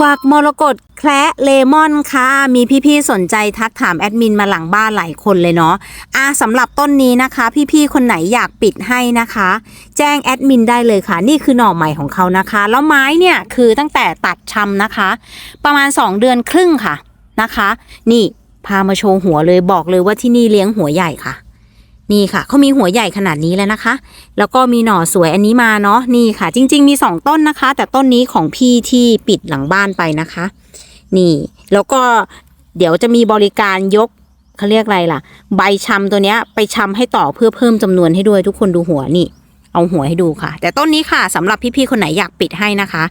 กวักมรกตแคระเลมอนค่ะ มีพี่ๆสนใจทักถามแอดมินมาหลังบ้านหลายคนเลยเนาะอะสำหรับต้นนี้นะคะ พี่ๆคนไหนอยากปิดให้นะคะ แจ้งแอดมินได้เลยค่ะ นี่คือหน่อใหม่ของเขานะคะ แล้วไม้เนี่ยคือตั้งแต่ตัดชำนะคะ ประมาณ 2 เดือนครึ่งค่ะนะคะ นี่พามาโชว์หัวเลยบอกเลยว่าที่นี่เลี้ยงหัวใหญ่ค่ะ นี่ค่ะเขามีหัวใหญ่ขนาดนี้แล้วนะคะ แล้วก็มีหน่อสวยอันนี้มาเนาะนี่ค่ะ จริง ๆ มี 2 ต้นนะคะ แต่ต้นนี้ของพี่ที่ปิดหลังบ้านไปนะคะ นี่ แล้วก็เดี๋ยวจะมีบริการยกเขาเรียกอะไรล่ะ ใบชำตัวเนี้ยไปชำให้ต่อเพื่อเพิ่มจำนวนให้ด้วยทุกคนดูหัวนี่ เอาหัวให้ดูค่ะ แต่ต้นนี้ค่ะสำหรับพี่ๆคนไหนอยากปิดให้นะคะ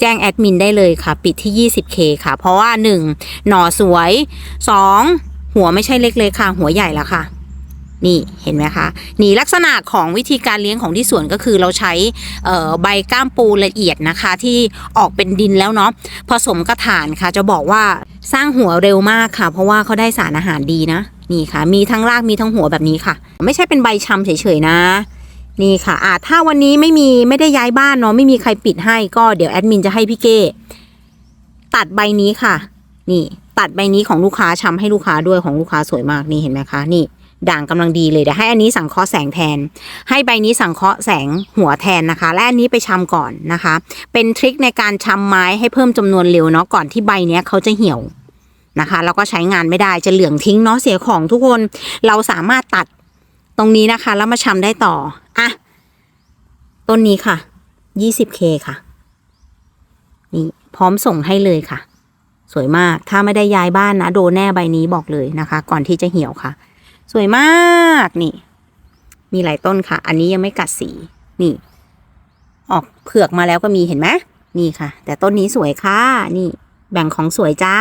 แจ้งแอดมินได้เลยค่ะ ปิดที่ 20k ค่ะ เพราะว่า 1 หน่อสวย 2 หัวไม่ใช่เล็กๆค่ะ หัวใหญ่แล้วค่ะ นี่เห็นไหมคะนี่ลักษณะของวิธีการเลี้ยงของที่สวนก็คือเราใช้ใบก้ามปูละเอียดนะคะที่ออกเป็นดินแล้วเนาะผสมกระถานค่ะ จะบอกว่าสร้างหัวเร็วมากค่ะ เพราะว่าเขาได้สารอาหารดีนะนี่ค่ะ มีทั้งรากมีทั้งหัวแบบนี้ค่ะ ไม่ใช่เป็นใบชำเฉยๆนะ นี่ค่ะอ่าถ้าวันนี้ไม่มีไม่ได้ย้ายบ้านเนาะไม่มีใครปิดให้ก็เดี๋ยวแอดมินจะให้พี่เก้ตัดใบนี้ค่ะ นี่ ตัดใบนี้ของลูกค้าชำให้ลูกค้าด้วยของลูกค้าสวยมากนี่เห็นไหมคะนี่ ด่างกำลังดีเลยเดี๋ยวให้อันนี้สังเคราะห์แสงแทน ให้ใบนี้สังเคราะห์แสงหัวแทนนะคะ และอันนี้ไปชำก่อนนะคะ เป็นทริคในการชำไม้ให้เพิ่มจำนวนเร็วเนาะก่อนที่ใบเนี้ยเขาจะเหี่ยวนะคะ แล้วก็ใช้งานไม่ได้จะเหลืองทิ้งเนาะเสียของทุกคนเราสามารถตัดตรงนี้นะคะ แล้วมาชำได้ต่ออะต้นนี้ค่ะ 20k ค่ะ นี่พร้อมส่งให้เลยค่ะ สวยมาก ถ้าไม่ได้ย้ายบ้านนะ โดนแน่ใบนี้บอกเลยนะคะ ก่อนที่จะเหี่ยวค่ะ สวยมากนี่ มีหลายต้นค่ะ อันนี้ยังไม่กัดสีนี่ ออกเผือกมาแล้วก็มีเห็นไหมนี่ค่ะ แต่ต้นนี้สวยค่ะ นี่ แบ่งของสวยจ้า